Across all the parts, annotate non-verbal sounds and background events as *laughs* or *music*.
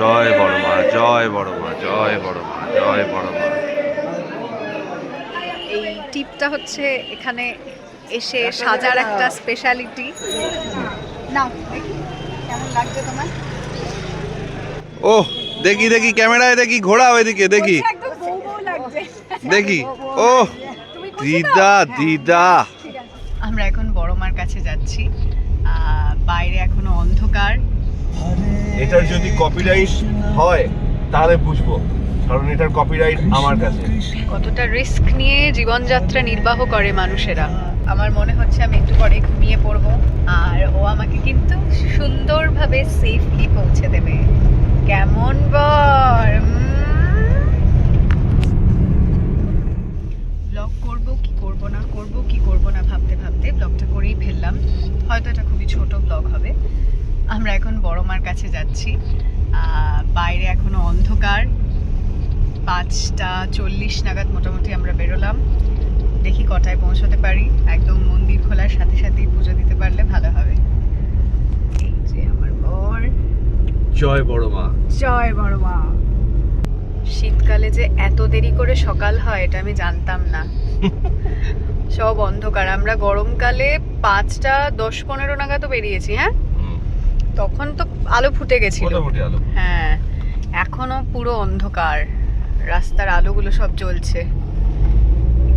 জয় বড় মা জয় বড় মা জয় বড় মা জয় বড় মা। এই টিপটা হচ্ছে এখানে এসে সাজার একটা স্পেশালিটি নাও দেখি কেমন লাগছে তোমার? ও দেখি দেখি ক্যামেরায় দেখি ঘোড়াও এদিকে দেখি। দেখি ও? দিদা দিদা। আমরা এখন বড় মার কাছে যাচ্ছি। বাইরে এখনও অন্ধকার। এটার যদি কপিরাইট হয় তাহলে বুঝব। কারণ এটার কপিরাইট আমার কাছে। কতটা রিস্ক নিয়ে জীবনযাত্রা নির্বাহ করে মানুষেরা। আমার মনে হচ্ছে আমি একটু পরে ঘুমিয়ে পড়ব আর ও আমাকে কিন্তু সুন্দরভাবে সেফলি পৌঁছে দেবে। কেমন বর ব্লগ করব কি করব না করব কি করব না ভাবতে ভাবতে ব্লগটা করেই ফেললাম। হয়তো এটা খুবই ছোট ব্লগ হবে। আমরা এখন বড় মার কাছে যাচ্ছি। বাইরে এখনও অন্ধকার। পাঁচটা চল্লিশ নাগাদ মোটামুটি আমরা বেরোলাম। দেখি কটায় পৌঁছতে পারি। একদম মন্দির খোলার সাথে সাথেই পুজো দিতে পারলে ভালো হবে। এই যে আমার বর। জয় বড় মা জয় বড় মা শীতকালে যে এত দেরি করে সকাল হয় এটা আমি জানতাম না। *laughs* সব অন্ধকার। আমরা গরমকালে পাঁচটা দশ পনেরো নাগাদও বেরিয়েছি হ্যাঁ? তখন তো আলো ফুটে গেছিল। মোটামুটি আলো হ্যাঁ এখনও পুরো অন্ধকার। রাস্তার আলোগুলো সব জ্বলছে।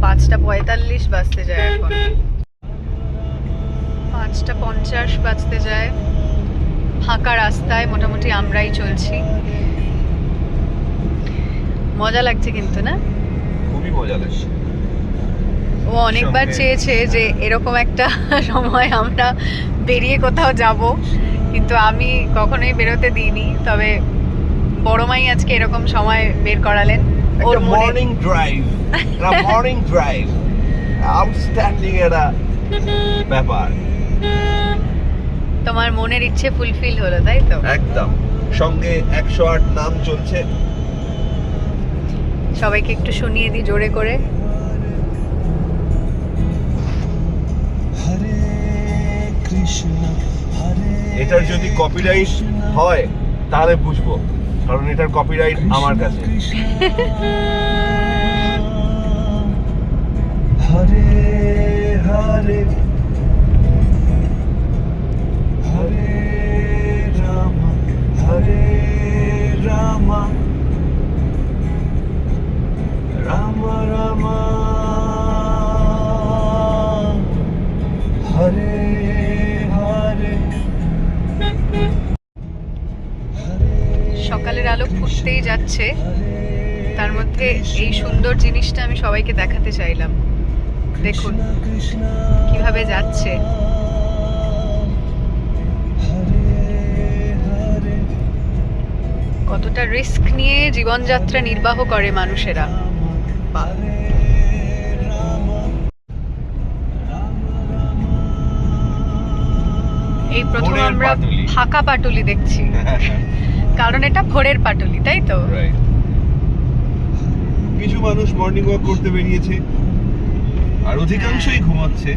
পাঁচটা পঁয়তাল্লিশ বাজতে যায় এখন। পাঁচটা পঞ্চাশ বাজতে যায়। ফাঁকা রাস্তায় মোটামুটি আমরাই চলছি। মজা লাগছে কিন্তু না? খুবই মজা লাগছে। ও অনেকবার চেয়েছে যে এরকম একটা *laughs* সময় আমরা বেরিয়ে কোথাও যাব। কিন্তু আমি কখনোই বেরোতে দিইনি তবে বড় মাই আজকে এরকম সময় বের করালেন। ওর একটা মর্নিং ড্রাইভ একটা মর্নিং ড্রাইভ আউটস্ট্যান্ডিং একটা ব্যাপার। তোমার মনের ইচ্ছে ফুলফিল হলো তাই তো? একদম। সঙ্গে একশো আট নাম চলছে। সবাইকে একটু শুনিয়ে দিই জোরে করে। এটার যদি কপিরাইট হয় তাহলে বুঝব। কারণ এটার কপিরাইট আমার কাছে। *laughs* হরে হরে হরে রাম হরে রাম রাম রাম। আলো ফুটতেই যাচ্ছে। তার মধ্যে এই সুন্দর জিনিসটা আমি সবাইকে দেখাতে চাইলাম। দেখুন কীভাবে যাচ্ছে। কতটা রিস্ক নিয়ে জীবনযাত্রা নির্বাহ করে মানুষেরা। এই প্রথম আমরা ফাঁকা পাটুলি দেখছি। *laughs* কারণ এটা ভোরের পাটুলি তাই তো? কিছু মানুষ মর্নিং ওয়াক করতে বেরিয়েছে। আর অধিকাংশই ঘুমাচ্ছে।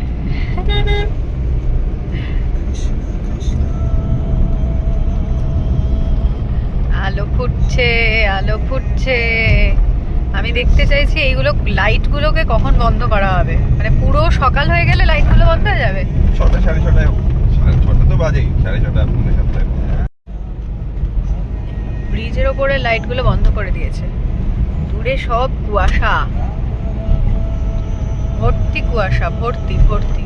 আলো ফুটছে আলো ফুটছে। আমি দেখতে চাইছি এইগুলো লাইটগুলোকে কখন বন্ধ করা হবে? মানে পুরো সকাল হয়ে গেলে লাইটগুলো বন্ধ হয়ে যাবে? ছটা সাড়ে ছটায় ছটা তো বাজেই সাড়ে ছটা পৌনে সাতটায় ব্রিজের ওপরে লাইটগুলো বন্ধ করে দিয়েছে। দূরে সব কুয়াশা। ভর্তি কুয়াশা ভর্তি ভর্তি।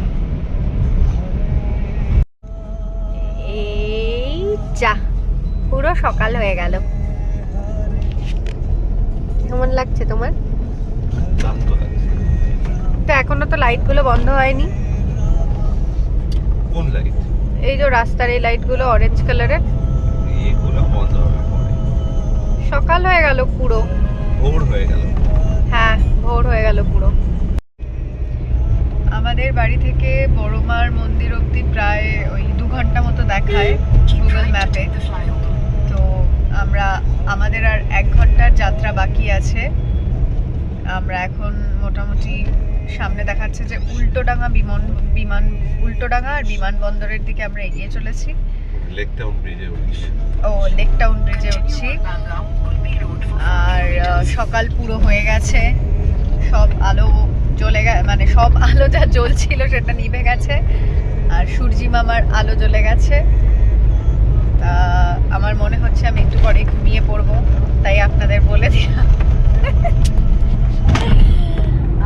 এই যা পুরো সকাল হয়ে গেল। কেমন লাগছে তোমার? তো এখনও তো লাইটগুলো বন্ধ হয়নি। কোন লাইট? এই যে রাস্তার এই লাইটগুলো অরেঞ্জ কালারের এগুলো বন্ধ সকাল হয়ে গেল পুরো। ভোর হয়ে গেল। হ্যাঁ ভোর হয়ে গেল পুরো। আমাদের বাড়ি থেকে বড়মার মন্দির অবধি প্রায় ওই দু ঘণ্টা মতো দেখায় গুগল ম্যাপে তো আমরা আমাদের আর এক ঘণ্টার যাত্রা বাকি আছে। আমরা এখন মোটামুটি সামনে দেখাচ্ছে যে উল্টোডাঙ্গা বিমান বিমান উল্টোডাঙ্গা আর বিমানবন্দরের দিকে আমরা এগিয়ে চলেছি। লেক টাউন ব্রিজে উঠছি। ও লেক টাউন ব্রিজে উঠছি। আর সকাল পুরো হয়ে গেছে। সব আলো জ্বলে গেছে মানে সব আলো যা জ্বলছিল সেটা নিভে গেছে। আর সূর্যি মামার আলো জ্বলে গেছে। তা, আমার মনে হচ্ছে আমি একটু পরে ঘুমিয়ে পড়ব। তাই আপনাদের বলে দিলাম।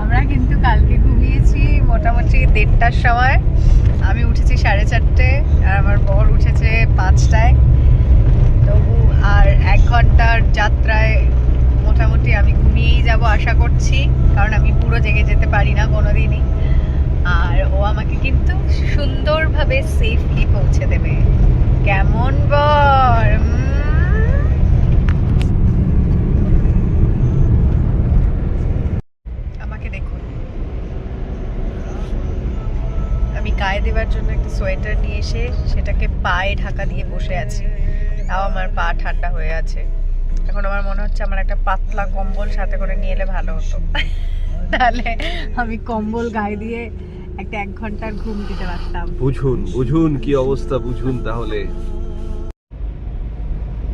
আমরা কিন্তু কালকে ঘুমিয়েছি মোটামুটি দেড়টার সময়। আমি উঠেছি সাড়ে চারটে, আর আমার বর উঠেছে পাঁচটায়। তবু আর এক ঘণ্টার যাত্রায় মোটামুটি আমি ঘুমিয়েই যাব আশা করছি, কারণ আমি পুরো জেগে যেতে পারি না কোনো দিনই আর ও আমাকে কিন্তু সুন্দরভাবে সেফলি পৌঁছে দেবে। কেমন বর উম? আমাকে দেখুন আমি গায়ে দেওয়ার জন্য একটা সোয়েটার নিয়ে এসে সেটাকে পায়ে ঢাকা দিয়ে বসে আছি। তাও আমার পা ঠান্ডা হয়ে আছে। এখন আমার মনে হচ্ছে আমার একটা পাতলা কম্বল সাথে করে নিয়ে এলে ভালো হতো। তাহলে আমি কম্বল গায়ে দিয়ে একটা এক ঘণ্টার ঘুম দিতে পারতাম। বুঝুন বুঝুন কি অবস্থা বুঝুন তাহলে।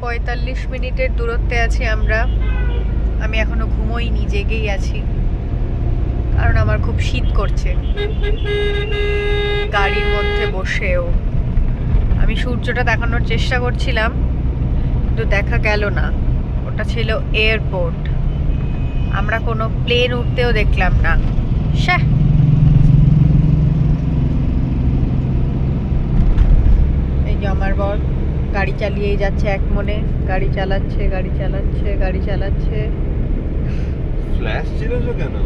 পঁয়তাল্লিশ মিনিটের দূরত্বে আছি আমরা। আমি এখনও ঘুমোইনি জেগেই আছি। কারণ আমার খুব শীত করছে। গাড়ির মধ্যে বসেও। আমি সূর্যটা দেখানোর চেষ্টা করছিলাম, কিন্তু দেখা গেল না। ওটা ছিল এয়ারপোর্ট। আমরা কোনো প্লেন উঠতেও দেখলাম না। শ্যাহ! এই যে আমার বর, গাড়ি চালিয়েই যাচ্ছে এক মনে। গাড়ি চালাচ্ছে গাড়ি চালাচ্ছে গাড়ি চালাচ্ছে। ফ্ল্যাশ ছিল কেন?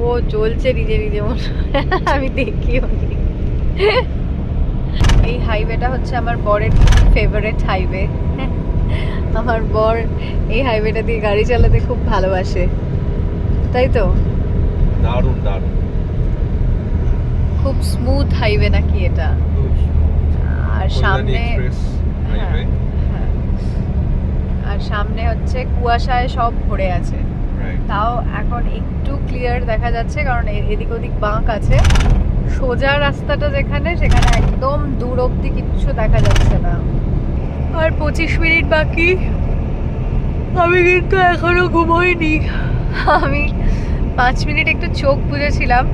ও চলছে নিজে নিজে মনে আমি দেখি নি। এই হাইওয়েটা হচ্ছে আমার বরের ফেভারেট হাইওয়ে আমার বর এই হাইওয়েটা দিয়ে গাড়ি চালাতে খুব ভালোবাসে। তাই তো? দারুণ দারুণ। খুব স্মুথ হাইওয়ে নাকি এটা? আর সামনে হ্যাঁ, হ্যাঁ। আর সামনে হচ্ছে কুয়াশায় সব ভরে আছে। তাও এখন একটু ক্লিয়ার দেখা যাচ্ছে, কারণ এদিক ওদিক বাঁক আছে। সোজা রাস্তাটা যেখানে, সেখানে একদম দূর অব্দি কিচ্ছু দেখা যাচ্ছে না। আর পঁচিশ মিনিট বাকি। আমি কিন্তু এখনও ঘুমোইনি। আমি পাঁচ মিনিট একটু চোখ বুঝেছিলাম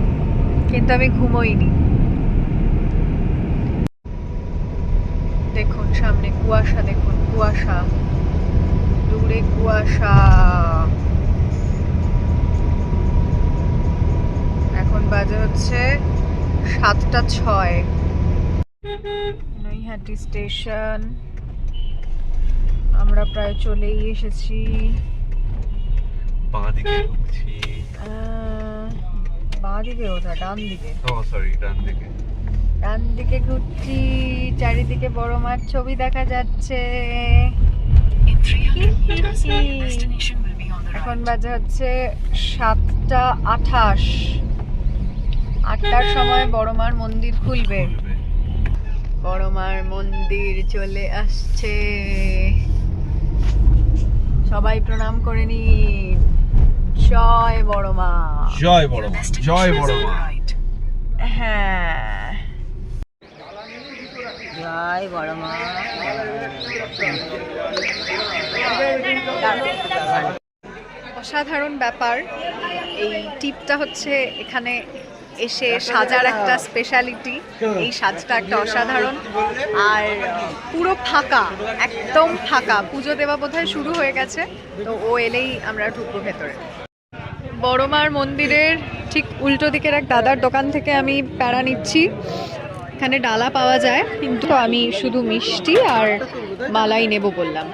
কিন্তু আমি ঘুমোইনি। দেখুন সামনে কুয়াশা, দেখুন কুয়াশা। দূরে কুয়াশা। এখন বাজে হচ্ছে সাতটা ছয়। নৈহাটি স্টেশন। আমরা প্রায় চলেই এসেছি। বাঁ দিকে ঢুকছি। আহ, বাঁ দিকে ওটা ডান দিকে। ও সরি ডান দিকে। ডান দিকে ঘুরছি। চারিদিকে বড় মাঠ ছবি দেখা যাচ্ছে। এখন বাজে হচ্ছে সাতটা আঠাশ। আটটার সময় বড় মার মন্দির খুলবে। খুলবে। বড় মার মন্দির চলে আসছে। সবাই প্রণাম করে নিন। জয় বড় মা জয় বড় মা জয় বড় মা হ্যাঁ। জয় বড় মা অসাধারণ ব্যাপার। এই টিপটা হচ্ছে এখানে এসে সাজার একটা স্পেশালিটি এই সাজটা একটা অসাধারণ। আর পুরো ফাঁকা, একদম ফাঁকা। পুজো দেওয়া বোধহয় শুরু হয়ে গেছে, তো ও এলেই আমরা ঢুকবো ভেতরে। বড়মার মন্দিরের ঠিক উল্টো দিকের এক দাদার দোকান থেকে আমি প্যারা নিচ্ছি। এখানে ডালা পাওয়া যায়, কিন্তু আমি শুধু মিষ্টি আর মালাই নেব বললাম।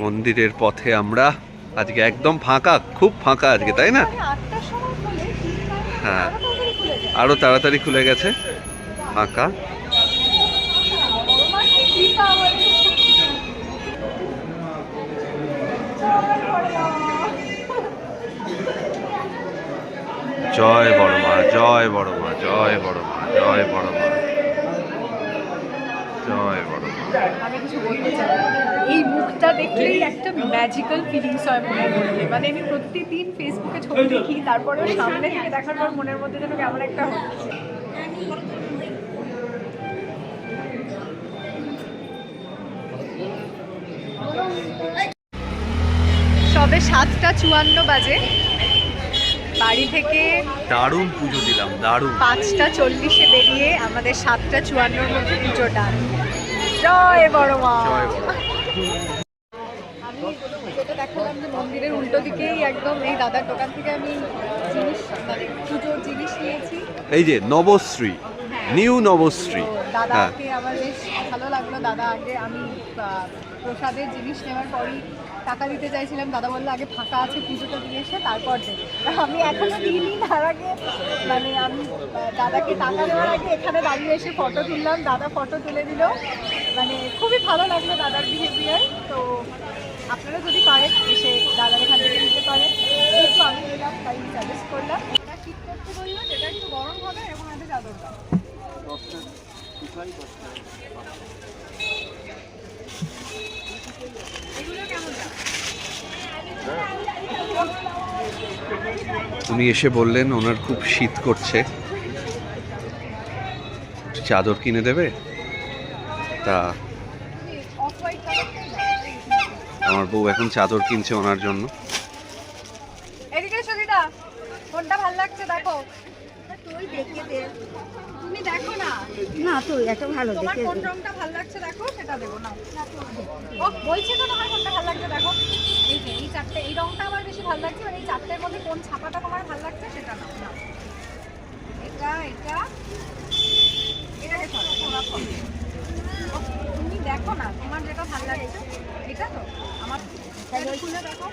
মন্দিরের পথে আমরা আজকে একদম ফাঁকা খুব ফাঁকা আজকে তাই না? হ্যাঁ। আরও তাড়াতাড়ি খুলে গেছে? ফাঁকা? জয় বড় মা জয় বড় মা জয় বড় মা জয় বড় মা। হ্যাঁ, ধরনের বড় আমি কিছু বলতে চাই। এই মুখটা দেখলেই একটা ম্যাজিক্যাল ফিলিংস হয় মনে মধ্যে। মানে আমি প্রতিদিন ফেসবুকে ছবি দেখি তারপরে সামনে থেকে দেখার পর মনের মধ্যে যেন কেমন একটা সবে সাতটা চুয়ান্ন বাজে। বাড়ি থেকে দারুণ পুজো দিলাম দারুণ। পাঁচটা চল্লিশে বেরিয়ে আমাদের সাতটা চুয়ান্নর মধ্যে পুজো ডান জয় বড় মা। জয় বড় যেটা দেখালাম যে মন্দিরের উল্টো দিকেই একদম এই দাদার দোকান থেকে আমি জিনিস মানে পুজোর জিনিস নিয়েছি। এই যে নবশ্রী নিউ নবশ্রী। তো হ্যাঁ। দাদাকে আমার বেশ ভালো লাগল। দাদা আগে আমি প্রসাদের জিনিস নেওয়ার পরই টাকা দিতে চাইছিলাম, দাদা বলল আগে ফাঁকা আছে, পুজোটা দিয়ে এসে তারপর আমি এখনও দিইনি, তার আগে মানে আমি দাদাকে টাকা দেওয়ার আগে এখানে দাঁড়িয়ে এসে ফটো তুললাম, দাদা ফটো তুলে দিল। মানে খুবই ভালো লাগল দাদার বিহেভিয়ার তো আপনারা যদি পারেন, এসে দাদার এখান থেকে নিতে পারেন। একটু আমি নিলাম তাই সাজেস্ট করলাম। ওটা ঠিক করতে বলল, যেটা একটু গরম হবে এবং একটা চাদর দাও এগুলো কেমন দাম উনি এসে বললেন ওনার খুব শীত করছে। চাদর কিনে দেবে? তা আমার বউ এখন চাদর কিনছে ওনার জন্য। এদিকে ভালো লাগছে দেখো। তুই দেখে দে। তুমি দেখো না। না তো এত ভালো তোমার কোন রংটা ভালো লাগছে দেখো সেটা দেবো না। ও বলছি তো তোমার কোনটা ভালো লাগছে দেখো। এই যে এই চারটে এই রংটা আমার বেশি ভালো লাগছে আর এই চারটের মধ্যে কোন ছাপাটা তোমার ভালো লাগছে সেটা নাও নাও এটা এটা এটাকে সরো তোমরা ফলো ও, তুমি দেখো না তোমার যেটা ভালো লাগছে এটা তো আমার এটা খুলে দেখো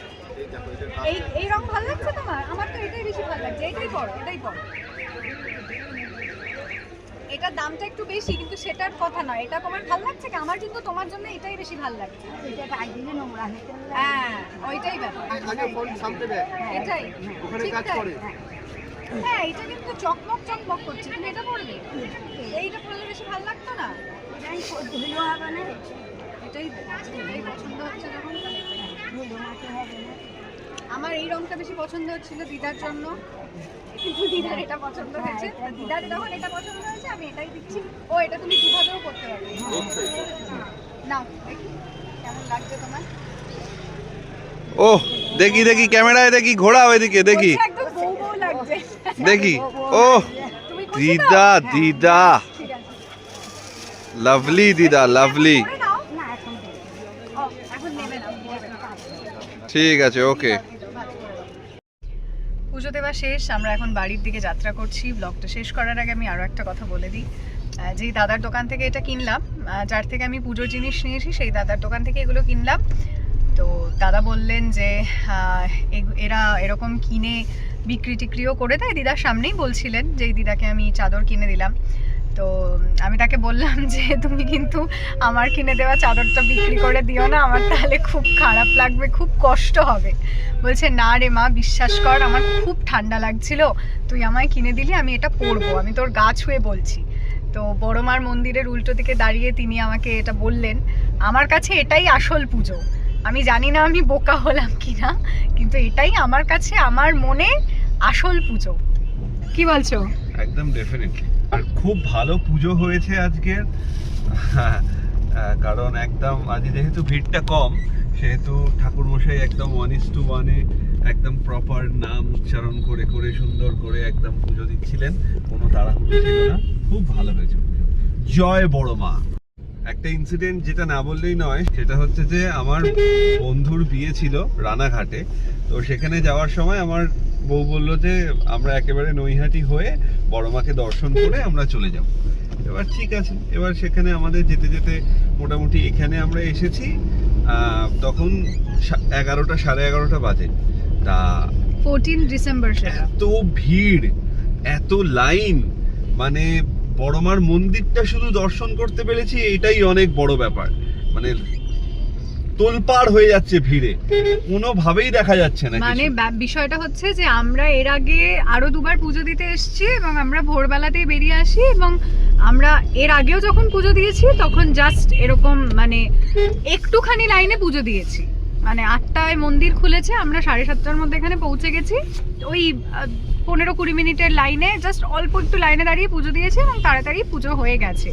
এই এই রং ভালো লাগছে তোমার আমার তো এটাই বেশি ভালো লাগছে এটাই পড়ো এটাই পড়ো এটার দামটা একটু বেশি কিন্তু সেটার কথা নয়। এটা তোমার ভালো লাগছে কি? আমার কিন্তু তোমার জন্য এটাই বেশি ভালো লাগছে। একদিনে নোংরা হ্যাঁ ওইটাই ব্যাপার। এটাই। ঠিকঠাক। হ্যাঁ। এটা কিন্তু চকমক চকমক করছে। তুমি এটা পড়বে? এইটা পড়লে বেশি ভালো লাগতো না? এটাই ধুলো হবে না? এটাই এটাই পছন্দ হচ্ছে যখন। ধুলো মাটি হবে না? আমার এই রংটা বেশি পছন্দ হচ্ছিল দিদার জন্য। কিন্তু দিদার এটা পছন্দ হয়েছে। দিদার যখন এটা পছন্দ হয়েছে আমি এটাই দিচ্ছি। ও এটা তুমি দুভাবেও করতে পারবে। নাও দেখি কেমন লাগছে তোমার? ও দেখি দেখি ক্যামেরায় দেখি ঘোরাও এদিকে দেখি। দেখি ও? দিদা হ্যাঁ, দিদা লাভলি দিদা লাভলি। ঠিক আছে ওকে। পুজো দেওয়া শেষ, আমরা এখন বাড়ির দিকে যাত্রা করছি। ব্লগটা শেষ করার আগে আমি আরও একটা কথা বলে দিই। যে দাদার দোকান থেকে এটা কিনলাম যার থেকে আমি পুজোর জিনিস নিয়েছি, সেই দাদার দোকান থেকে এগুলো কিনলাম। তো দাদা বললেন যে এরা এরকম কিনে বিক্রি টিক্রিও করে দেয়। দিদার সামনেই বলছিলেন যে দিদাকে আমি চাদর কিনে দিলাম। তো আমি তাকে বললাম যে, তুমি কিন্তু আমার কিনে দেওয়া চাদরটা বিক্রি করে দিও না, আমার তাহলে খুব খারাপ লাগবে, খুব কষ্ট হবে। বলছে, না রে মা, বিশ্বাস কর, আমার খুব ঠান্ডা লাগছিল, তুই আমায় কিনে দিলি, আমি এটা পরবো, আমি তোর গা ছুঁয়ে বলছি। তো বড় মার মন্দিরের উল্টো দিকে দাঁড়িয়ে তিনি আমাকে এটা বললেন, আমার কাছে এটাই আসল পুজো। আমি জানি না আমি বোকা হলাম কিনা, কিন্তু এটাই আমার কাছে, আমার মনে আসল পুজো। কি বলছো? একদম ডেফিনেটলি আর খুব ভালো পুজো হয়েছে আজকের। কারণ একদম, আজ যেহেতু ভিড়টা কম, সেহেতু ঠাকুরমশাই একদম ওয়ান ইস টু ওয়ানে একদম প্রপার নাম উচ্চারণ করে করে, সুন্দর করে একদম পুজো দিচ্ছিলেন। কোনো তাড়াহুড়ো ছিল না। খুব ভালো হয়েছে পুজো। জয় বড় মা। একটা ইনসিডেন্ট যেটা না বললেই নয় সেটা হচ্ছে যে আমার বন্ধুর বিয়ে ছিল রানাঘাটে। তো সেখানে যাওয়ার সময় আমার বউ বলল যে আমরা একেবারে নৈহাটি হয়ে বড় মাকে দর্শন করে আমরা চলে যাব। এবার ঠিক আছে এবার সেখানে আমাদের যেতে যেতে মোটামুটি এখানে আমরা এসেছি। তখন এগারোটা সাড়ে এগারোটা বাজে। তা ফোরটিন ডিসেম্বর এত ভিড় এত লাইন মানে বড়মার মন্দিরটা শুধু দর্শন করতে পেরেছি এটাই অনেক বড় ব্যাপার। মানে তোলপাড় হয়ে যাচ্ছে ভিড়ে। কোনোভাবেই দেখা যাচ্ছে না মানে। বিষয়টা হচ্ছে যে আমরা এর আগে আরও দুবার পুজো দিতে এসেছি এবং আমরা ভোরবেলাতেই বেরিয়ে আসি এবং আমরা এর আগেও যখন পুজো দিয়েছি তখন জাস্ট এরকম মানে একটুখানি লাইনে পুজো দিয়েছি। মানে আটটায় মন্দির খুলেছে আমরা সাড়ে সাতটার মধ্যে এখানে পৌঁছে গেছি। ওই পনেরো কুড়ি মিনিটের লাইনে জাস্ট অল্প একটু লাইনে দাঁড়িয়ে পুজো দিয়েছে এবং তাড়াতাড়ি পুজো হয়ে গেছে।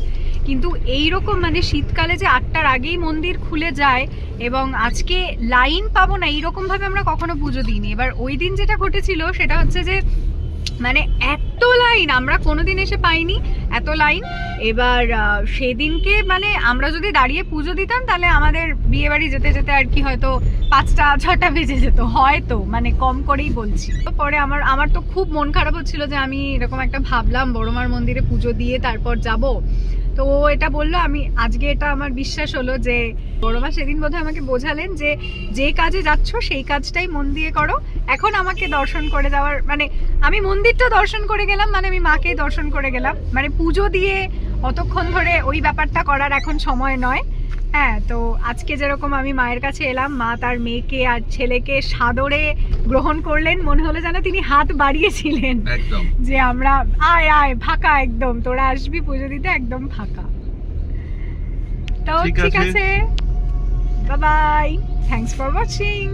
কিন্তু এই রকম মানে শীতকালে যে আটটার আগেই মন্দির খুলে যায় এবং আজকে লাইন পাবো না, এইরকমভাবে আমরা কখনো পুজো দিইনি। এবার ওই দিন যেটা ঘটেছিল সেটা হচ্ছে যে মানে এত লাইন আমরা কোনোদিন এসে পাইনি, এত লাইন। এবার সেদিনকে মানে আমরা যদি দাঁড়িয়ে পুজো দিতাম, তাহলে আমাদের বিয়ে বাড়ি যেতে যেতে আর কি হয়তো পাঁচটা, ছটা বেজে যেত, হয়তো মানে কম করেই বলছি। পরে আমার আমার তো খুব মন খারাপ হচ্ছিল যে আমি এরকম একটা ভাবলাম, বড়মার মন্দিরে পুজো দিয়ে তারপর যাব। তো ও এটা বলল, আমি আজকে এটা আমার বিশ্বাস হলো যে বড়মা সেদিন বোধহয় আমাকে বোঝালেন যে যে কাজে যাচ্ছ সেই কাজটাই মন দিয়ে করো। এখন আমাকে দর্শন করে যাওয়ার মানে আমি মন্দিরটা দর্শন করে গেলাম মানে আমি মাকে দর্শন করে গেলাম। মানে পুজো দিয়ে অতক্ষণ ধরে ওই ব্যাপারটা করার এখন সময় নয়। হ্যাঁ তো আজকে যেরকম আমি মায়ের কাছে এলাম মা তার মেয়েকে আর ছেলেকে সাদরে গ্রহণ করলেন মনে হলো যেন তিনি হাত বাড়িয়েছিলেন। যে আমরা আয় আয় ফাঁকা একদম তোরা আসবি পুজো দিতে একদম ফাঁকা। তো ঠিক আছে। বাবাই থ্যাংকস বাই ফর ওয়াচিং